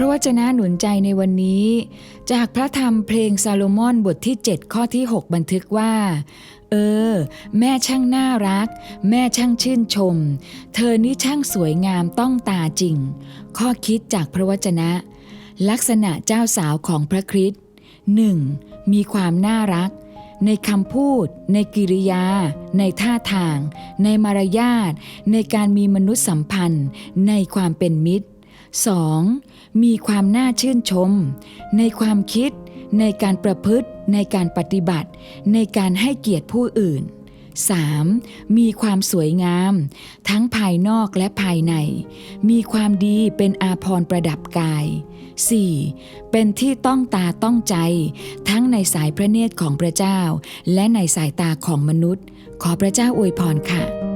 ระวจนะหนุนใจในวันนี้ จากพระธรรมเพลงซาโลมอนบทที่ 7 ข้อที่ 6 บันทึกว่า เออ แม่ช่างน่ารัก แม่ช่างชื่นชม เธอนี่ช่างสวยงามต้องตาจริง ข้อคิดจากพระวจนะ ลักษณะเจ้าสาวของพระคริสต์ 1. มีความน่ารักในคำพูด ในกิริยา ในท่าทาง ในมารยาท ในการมีมนุษยสัมพันธ์ ในความเป็นมิตร 2. มีความน่าชื่นชม ในความคิด ในการประพฤติ ในการปฏิบัติ ในการให้เกียรติผู้อื่น 3. มีความสวยงาม ทั้งภายนอกและภายใน มีความดีเป็นอาภรณ์ประดับกาย 4. เป็นที่ต้องตาต้องใจ ทั้งในสายพระเนตรของพระเจ้า และในสายตาของมนุษย์ ขอพระเจ้าอวยพรค่ะ